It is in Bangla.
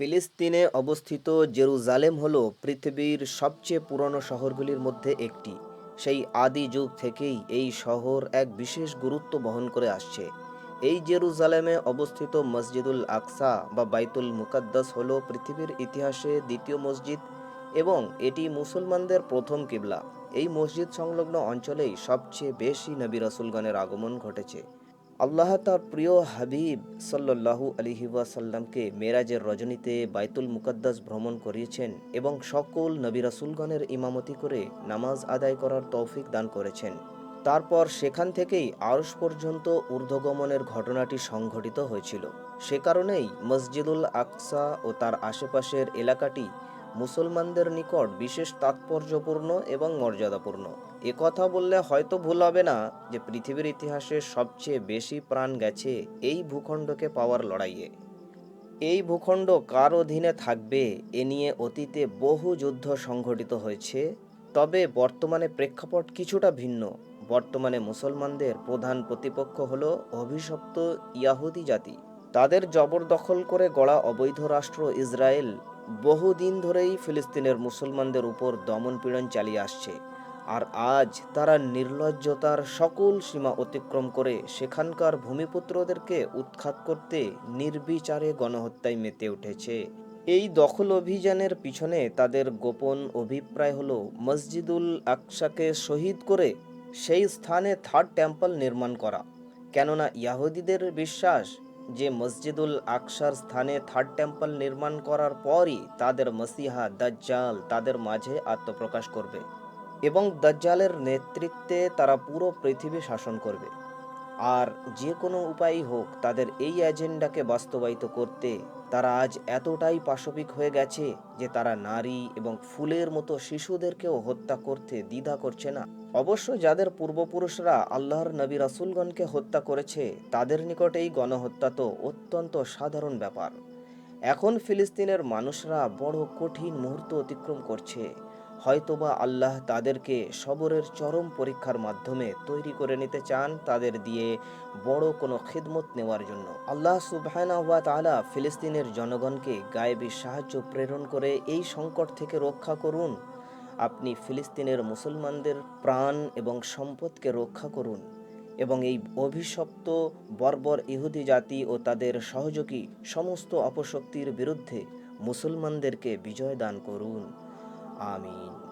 ফিলিস্তিনে অবস্থিত জেরুজালেম হল পৃথিবীর সবচেয়ে পুরনো শহরগুলির মধ্যে একটি। সেই আদি যুগ থেকেই এই শহর এক বিশেষ গুরুত্ব বহন করে আসছে। এই জেরুজালেমে অবস্থিত মসজিদুল আকসা বা বাইতুল মুকাদ্দাস হল পৃথিবীর ইতিহাসে দ্বিতীয় মসজিদ এবং এটি মুসলমানদের প্রথম কিবলা। এই মসজিদ সংলগ্ন অঞ্চলেই সবচেয়ে বেশি নবী রসুলগণের আগমন ঘটেছে। আল্লাহ তার প্রিয় হাবিব সাল্লাল্লাহু আলহি ওয়াসাল্লামকে মেরাজের রজনীতে বাইতুল মুকাদ্দাস ভ্রমণ করিয়েছেন এবং সকল নবী রাসুলগণের ইমামতি করে নামাজ আদায় করার তৌফিক দান করেছেন। তারপর সেখান থেকেই আরশ পর্যন্ত ঊর্ধ্বগমনের ঘটনাটি সংঘটিত হয়েছিল। সে কারণেই মসজিদুল আকসা ও তার আশেপাশের এলাকাটি মুসলমানদের নিকট বিশেষ তাৎপর্যপূর্ণ এবং মর্যাদাপূর্ণ। কথা বললে হয়তো ভুল হবে না যে পৃথিবীর ইতিহাসে সবচেয়ে বেশি প্রাণ গেছে এই ভূখণ্ডকে পাওয়ার লড়াইয়ে। এই ভূখণ্ড কার অধীনে থাকবে এ নিয়ে অতীতে বহু যুদ্ধ সংঘটিত হয়েছে, তবে বর্তমানে প্রেক্ষাপট কিছুটা ভিন্ন। বর্তমানে মুসলমানদের প্রধান প্রতিপক্ষ হল অভিশপ্ত ইয়াহুদি জাতি। তাদের জবরদখল করে গড়া অবৈধ রাষ্ট্র ইসরায়েল বহুদিন ধরেই ফিলিস্তিনের মুসলমানদের উপর দমনপীড়ন চালিয়ে আসছে। আর আজ তারা নির্লজ্জতার সকল সীমা অতিক্রম করে সেখানকার ভূমিপুত্রদেরকে উৎখাত করতে নির্বিচারে গণহত্যায় মেতে উঠেছে। এই দখল অভিযানের পিছনে তাদের গোপন অভিপ্রায় হল মসজিদুল আকসাকে শহীদ করে সেই স্থানে থার্ড টেম্পল নির্মাণ করা। কেননা ইয়াহুদিদের বিশ্বাস যে মসজিদুল আকসার স্থানে থার্ড টেম্পল নির্মাণ করার পরই তাদের মসিহা দাজ্জাল তাদের মাঝে আত্মপ্রকাশ করবে এবং দাজ্জালের নেতৃত্বে তারা পুরো পৃথিবী শাসন করবে। আর যে কোনো উপায়ই হোক তাদের এই এজেন্ডাকে বাস্তবায়িত করতে তারা আজ এতটাই পাশবিক হয়ে গেছে যে তারা নারী এবং ফুলের মতো শিশুদেরকেও হত্যা করতে দ্বিধা করছে না। অবশ্য যাদের পূর্বপুরুষরা আল্লাহর নবী রাসুলগণকে হত্যা করেছে, তাদের নিকট এই গণহত্যা তো অত্যন্ত সাধারণ ব্যাপার। এখন ফিলিস্তিনের মানুষরা বড় কঠিন মুহূর্ত অতিক্রম করছে। হয়তোবা আল্লাহ তাদেরকে সবরের চরম পরীক্ষার মাধ্যমে তৈরি করে নিতে চান তাদের দিয়ে বড় কোনো খিদমত নেওয়ার জন্য। আল্লাহ সুবহানা ওয়া ফিলিস্তিনের জনগণকে গায়েবী সাহায্য প্রেরণ করে এই সংকট থেকে রক্ষা করুন। আপনি ফিলিস্তিনের মুসলমানদের প্রাণ এবং সম্পদকে রক্ষা করুন এবং এই অভিশপ্ত, বর্বর ইহুদি জাতি ও তাদের সহযোগী সমস্ত অপশক্তির বিরুদ্ধে মুসলমানদেরকে বিজয় দান করুন। আমিন।